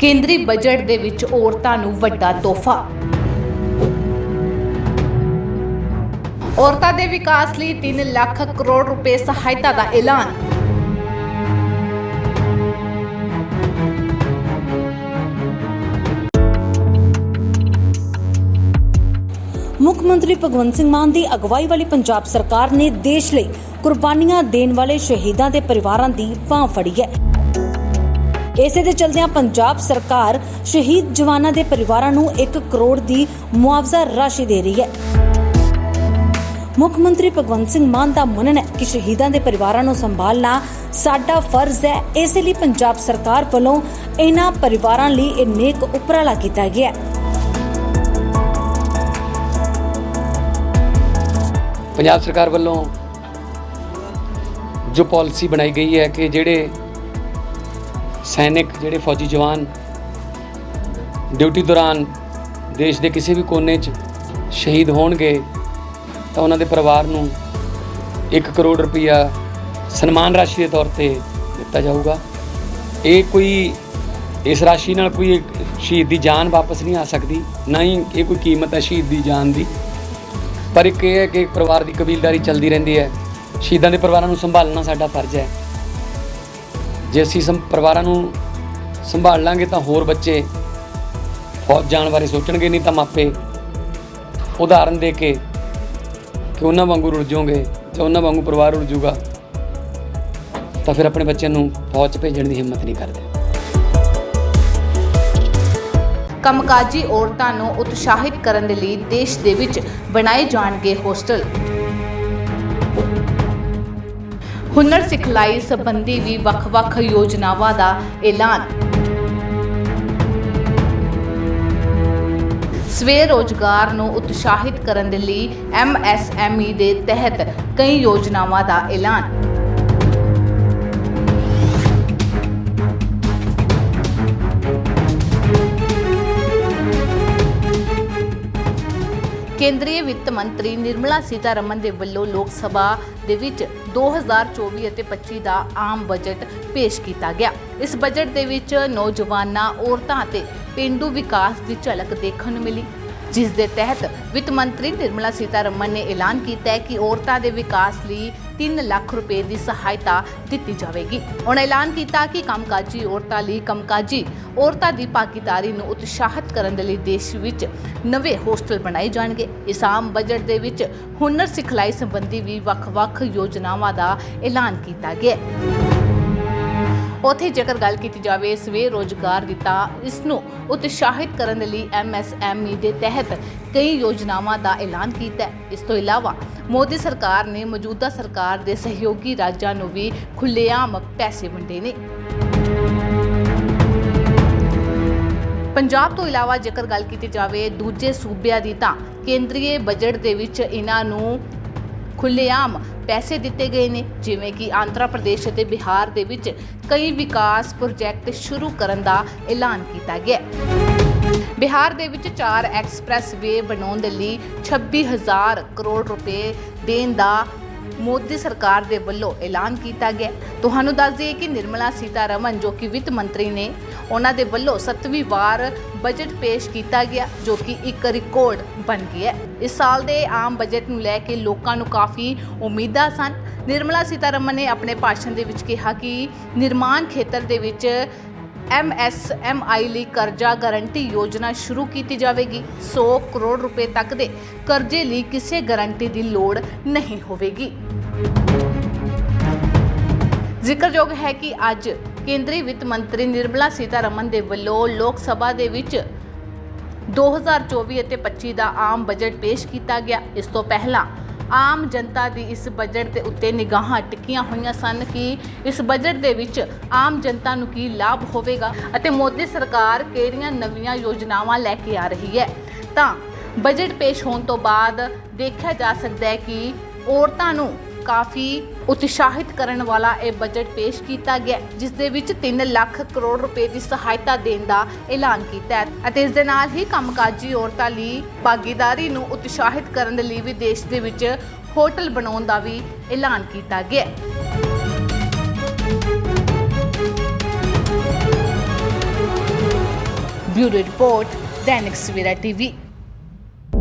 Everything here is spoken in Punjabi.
ਕੇਂਦਰੀ ਬਜਟ ਦੇ ਵਿੱਚ ਔਰਤਾਂ ਨੂੰ ਵੱਡਾ ਤੋਹਫਾ। ਔਰਤਾਂ ਦੇ ਵਿਕਾਸ ਲਈ 3 ਲੱਖ ਕਰੋੜ ਰੁਪਏ ਸਹਾਇਤਾ ਦਾ ਐਲਾਨ। ਮੁੱਖ ਮੰਤਰੀ ਭਗਵੰਤ ਸਿੰਘ ਮਾਨ ਦੀ ਅਗਵਾਈ ਵਾਲੀ ਪੰਜਾਬ ਸਰਕਾਰ ਨੇ ਦੇਸ਼ ਲਈ ਕੁਰਬਾਨੀਆਂ ਦੇਣ ਵਾਲੇ ਸ਼ਹੀਦਾਂ ਦੇ ਪਰਿਵਾਰਾਂ ਦੀ ਬਾਹ ਫੜੀ ਹੈ। ਇਸੇ ਦੇ ਚਲਦਿਆਂ ਪੰਜਾਬ ਸਰਕਾਰ ਸ਼ਹੀਦ ਜਵਾਨਾਂ ਦੇ ਪਰਿਵਾਰਾਂ ਨੂੰ 1 ਕਰੋੜ ਦੀ ਮੁਆਵਜ਼ਾ ਰਾਸ਼ੀ ਦੇ ਰਹੀ ਹੈ। ਮੁੱਖ ਮੰਤਰੀ ਭਗਵੰਤ ਸਿੰਘ ਮਾਨ ਦਾ ਮੰਨਣਾ ਹੈ ਕਿ ਸ਼ਹੀਦਾਂ ਦੇ ਪਰਿਵਾਰਾਂ ਨੂੰ ਸੰਭਾਲਣਾ ਸਾਡਾ ਫਰਜ਼ ਹੈ। ਇਸੇ ਲਈ ਪੰਜਾਬ ਸਰਕਾਰ ਵੱਲੋਂ ਇਹਨਾਂ ਪਰਿਵਾਰਾਂ ਲਈ ਇਹ ਨੇਕ ਉਪਰਾਲਾ ਕੀਤਾ ਗਿਆ ਹੈ। ਪੰਜਾਬ ਸਰਕਾਰ ਵੱਲੋਂ ਜੋ ਪਾਲਿਸੀ ਬਣਾਈ ਗਈ ਹੈ ਕਿ ਜਿਹੜੇ ਸੈਨਿਕ, ਜਿਹੜੇ ਫੌਜੀ ਜਵਾਨ ਡਿਊਟੀ ਦੌਰਾਨ ਦੇਸ਼ ਦੇ ਕਿਸੇ ਵੀ ਕੋਨੇ 'ਚ ਸ਼ਹੀਦ ਹੋਣਗੇ, ਤਾਂ ਉਹਨਾਂ ਦੇ ਪਰਿਵਾਰ ਨੂੰ 1 ਕਰੋੜ ਰੁਪਈਆ ਸਨਮਾਨ ਰਾਸ਼ੀ ਦੇ ਤੌਰ ਤੇ ਦਿੱਤਾ ਜਾਊਗਾ। ਇਹ ਕੋਈ, ਇਸ ਰਾਸ਼ੀ ਨਾਲ ਕੋਈ ਸ਼ਹੀਦ ਦੀ ਜਾਨ ਵਾਪਸ ਨਹੀਂ ਆ ਸਕਦੀ, ਨਾ ਹੀ ਇਹ ਕੋਈ ਕੀਮਤ ਹੈ ਸ਼ਹੀਦ ਦੀ ਜਾਨ ਦੀ। ਪਰ ਇੱਕ ਇਹ ਹੈ ਕਿ ਪਰਿਵਾਰ ਦੀ ਕਬੀਲਦਾਰੀ ਚੱਲਦੀ ਰਹਿੰਦੀ ਹੈ। ਸ਼ਹੀਦਾਂ ਦੇ ਪਰਿਵਾਰਾਂ ਨੂੰ ਸੰਭਾਲਣਾ ਸਾਡਾ ਫਰਜ਼ ਹੈ। ਜੇ ਅਸੀਂ ਸੰ ਪਰਿਵਾਰਾਂ ਨੂੰ ਸੰਭਾਲ ਲਾਂਗੇ ਤਾਂ ਹੋਰ ਬੱਚੇ ਫੌਜ ਜਾਣ ਬਾਰੇ ਸੋਚਣਗੇ, ਨਹੀਂ ਤਾਂ ਮਾਪੇ ਉਦਾਹਰਨ ਦੇ ਕੇ ਕਿ ਉਹਨਾਂ ਵਾਂਗੂ ਰੁੱਝ ਜਾਓਗੇ ਜਾਂ ਉਹਨਾਂ ਵਾਂਗੂ ਪਰਿਵਾਰ ਰੁੱਝ ਜਾਊਗਾ, ਤਾਂ ਫਿਰ ਆਪਣੇ ਬੱਚਿਆਂ ਨੂੰ ਫੌਜ 'ਚ ਭੇਜਣ ਦੀ ਹਿੰਮਤ ਨਹੀਂ ਕਰਦੇ। ਕੰਮਕਾਜੀ ਔਰਤਾਂ ਨੂੰ ਉਤਸ਼ਾਹਿਤ ਕਰਨ ਦੇ ਲਈ ਦੇਸ਼ ਦੇ ਵਿੱਚ ਬਣਾਏ ਜਾਣਗੇ ਹੋਸਟਲ। ਹੁਨਰ ਸਿਖਲਾਈ ਸੰਬੰਧੀ ਵੀ ਵੱਖ-ਵੱਖ ਯੋਜਨਾਵਾਂ ਦਾ ਐਲਾਨ। ਸਵੇਰ ਰੋਜ਼ਗਾਰ ਨੂੰ ਉਤਸ਼ਾਹਿਤ ਕਰਨ ਦੇ ਲਈ ਐਮਐਸਐਮਈ ਦੇ ਤਹਿਤ ਕਈ ਯੋਜਨਾਵਾਂ ਦਾ ਐਲਾਨ। ਕੇਂਦਰੀ ਵਿੱਤ ਮੰਤਰੀ ਨਿਰਮਲਾ ਸੀਤਾਰਮਨ ਦੇ ਵੱਲੋਂ ਲੋਕ ਸਭਾ ਦੇ ਵਿੱਚ 2024 ਅਤੇ 25 ਦਾ ਆਮ ਬਜਟ ਪੇਸ਼ ਕੀਤਾ ਗਿਆ। ਇਸ ਬਜਟ ਦੇ ਵਿੱਚ ਨੌਜਵਾਨਾਂ, ਔਰਤਾਂ ਅਤੇ ਪਿੰਡੂ ਵਿਕਾਸ ਦੀ ਝਲਕ ਦੇਖਣ ਨੂੰ ਮਿਲੀ। ਜਿਸ ਦੇ ਤਹਿਤ ਵਿੱਤ ਮੰਤਰੀ ਨਿਰਮਲਾ ਸੀਤਾਰਮਨ ਨੇ ਐਲਾਨ ਕੀਤਾ ਹੈ ਕਿ ਔਰਤਾਂ ਦੇ ਵਿਕਾਸ ਲਈ 3 ਲੱਖ ਰੁਪਏ ਦੀ ਸਹਾਇਤਾ ਦਿੱਤੀ ਜਾਵੇਗੀ। ਉਹਨਾਂ ਐਲਾਨ ਕੀਤਾ ਕਿ ਕੰਮਕਾਜੀ ਔਰਤਾਂ ਲਈ ਕੰਮਕਾਜੀ, ਔਰਤਾਂ ਦੀ ਭਾਗੀਦਾਰੀ ਨੂੰ ਉਤਸ਼ਾਹਿਤ ਕਰਨ ਦੇ ਲਈ ਦੇਸ਼ ਵਿੱਚ ਨਵੇਂ ਹੋਸਟਲ ਬਣਾਏ ਜਾਣਗੇ। ਇਸ ਆਮ ਬਜਟ ਦੇ ਵਿੱਚ ਹੁਨਰ ਸਿਖਲਾਈ ਸੰਬੰਧੀ ਵੀ ਵੱਖ-ਵੱਖ ਯੋਜਨਾਵਾਂ ਦਾ ਐਲਾਨ ਕੀਤਾ ਗਿਆ ਹੈ। ਉਥੇ ਜੇਕਰ ਗੱਲ ਕੀਤੀ ਜਾਵੇ, ਸਵੇ ਰੋਜ਼ਗਾਰ ਦੀ ਤਾਂ ਇਸ ਨੂੰ ਉਤਸ਼ਾਹਿਤ ਕਰਨ ਦੇ ਲਈ ਐਮਐਸਐਮਈ ਦੇ ਤਹਿਤ ਕਈ ਯੋਜਨਾਵਾਂ ਦਾ ਐਲਾਨ ਕੀਤਾ ਹੈ। ਇਸ ਤੋਂ ਇਲਾਵਾ ਮੋਦੀ ਸਰਕਾਰ ਨੇ ਮੌਜੂਦਾ ਸਰਕਾਰ ਦੇ ਸਹਿਯੋਗੀ ਰਾਜਾਂ ਨੂੰ ਵੀ ਖੁੱਲੇਆਮ ਪੈਸੇ ਵੰਡੇ ਨੇ। ਪੰਜਾਬ ਤੋਂ ਇਲਾਵਾ ਜੇਕਰ ਗੱਲ ਕੀਤੀ ਜਾਵੇ, ਦੂਜੇ ਸੂਬਿਆਂ ਦੀ ਤਾਂ ਕੇਂਦਰੀ ਬਜਟ ਦੇ ਵਿੱਚ ਇਹਨਾਂ ਨੂੰ ਖੁੱਲੇਆਮ ਪੈਸੇ ਦਿੱਤੇ ਗਏ ਨੇ, ਜਿਵੇਂ ਕਿ ਆਂਧਰਾ ਪ੍ਰਦੇਸ਼ ਅਤੇ ਬਿਹਾਰ ਦੇ ਵਿੱਚ ਕਈ ਵਿਕਾਸ ਪ੍ਰੋਜੈਕਟ ਸ਼ੁਰੂ ਕਰਨ ਦਾ ਐਲਾਨ ਕੀਤਾ ਗਿਆ ਬਿਹਾਰ ਦੇ ਵਿੱਚ ਚਾਰ ਐਕਸਪ੍ਰੈਸ ਵੇ ਬਣਾਉਣ ਦੇ ਲਈ 26000 ਕਰੋੜ ਰੁਪਏ ਦੇਣ ਦਾ ਮੋਦੀ ਸਰਕਾਰ ਦੇ ਵੱਲੋਂ ਐਲਾਨ ਕੀਤਾ ਗਿਆ ਤੁਹਾਨੂੰ ਦੱਸ ਦਈਏ ਕਿ ਨਿਰਮਲਾ ਸੀਤਾਰਮਨ, ਜੋ ਕਿ ਵਿੱਤ ਮੰਤਰੀ ਨੇ ਉਹਨਾਂ ਦੇ ਵੱਲੋਂ 7ਵੀਂ ਵਾਰ ਬਜਟ ਪੇਸ਼ ਕੀਤਾ ਗਿਆ, ਜੋ ਕਿ ਇੱਕ ਰਿਕਾਰਡ ਬਣ ਗਿਆ ਇਸ ਸਾਲ ਦੇ ਆਮ ਬਜਟ ਨੂੰ ਲੈ ਕੇ ਲੋਕਾਂ ਨੂੰ ਕਾਫੀ ਉਮੀਦਾਂ ਸਨ। ਨਿਰਮਲਾ ਸੀਤਾਰਮਨ ਨੇ ਆਪਣੇ ਭਾਸ਼ਣ ਦੇ ਵਿੱਚ ਕਿਹਾ ਕਿ ਨਿਰਮਾਣ ਖੇਤਰ ਦੇ ਵਿੱਚ ਐਮਐਸਐਮਆਈ ਲਈ ਕਰਜ਼ਾ ਗਾਰੰਟੀ ਯੋਜਨਾ ਸ਼ੁਰੂ ਕੀਤੀ ਜਾਵੇਗੀ। 100 ਕਰੋੜ ਰੁਪਏ ਤੱਕ ਦੇ ਕਰਜ਼ੇ ਲਈ ਕਿਸੇ ਗਾਰੰਟੀ ਦੀ ਲੋੜ ਨਹੀਂ ਹੋਵੇਗੀ। ਜ਼ਿਕਰਯੋਗ ਹੈ ਕਿ ਅੱਜ ਕੇਂਦਰੀ ਵਿੱਤ ਮੰਤਰੀ ਨਿਰਮਲਾ ਸੀਤਾਰਮਨ ਦੇ ਵੱਲੋਂ ਲੋਕ ਸਭਾ ਦੇ ਵਿੱਚ 2024 ਅਤੇ 25 ਦਾ ਆਮ ਬਜਟ ਪੇਸ਼ ਕੀਤਾ ਗਿਆ। ਇਸ ਤੋਂ ਪਹਿਲਾਂ ਆਮ ਜਨਤਾ ਦੀ ਇਸ ਬਜਟ ਦੇ ਉੱਤੇ ਨਿਗਾਹਾਂ ਟਿਕੀਆਂ ਹੋਈਆਂ ਸਨ ਕਿ ਇਸ ਬਜਟ ਦੇ ਵਿੱਚ ਆਮ ਜਨਤਾ ਨੂੰ ਕੀ ਲਾਭ ਹੋਵੇਗਾ ਅਤੇ ਮੋਦੀ ਸਰਕਾਰ ਕਿਹੜੀਆਂ ਨਵੀਆਂ ਯੋਜਨਾਵਾਂ ਲੈ ਕੇ ਆ ਰਹੀ ਹੈ। ਤਾਂ ਬਜਟ ਪੇਸ਼ ਹੋਣ ਤੋਂ ਬਾਅਦ ਦੇਖਿਆ ਜਾ ਸਕਦਾ ਹੈ ਕਿ ਔਰਤਾਂ ਨੂੰ ਕਾਫੀ ਉਤਸ਼ਾਹਿਤ ਕਰਨ ਵਾਲਾ ਇਹ ਬਜਟ ਪੇਸ਼ ਕੀਤਾ ਗਿਆ ਜਿਸ ਦੇ ਵਿੱਚ 3 ਲੱਖ ਕਰੋੜ ਰੁਪਏ ਦੀ ਸਹਾਇਤਾ ਦੇਣ ਦਾ ਐਲਾਨ ਕੀਤਾ ਹੈ ਅਤੇ ਇਸ ਦੇ ਨਾਲ ਹੀ ਕੰਮਕਾਜੀ ਔਰਤਾਂ ਲਈ ਭਾਗੀਦਾਰੀ ਨੂੰ ਉਤਸ਼ਾਹਿਤ ਕਰਨ ਦੇ ਲਈ ਵੀ ਦੇਸ਼ ਦੇ ਵਿੱਚ ਹੋਟਲ ਬਣਾਉਣ ਦਾ ਵੀ ਐਲਾਨ ਕੀਤਾ ਗਿਆ bureau report, Dainik Savera TV.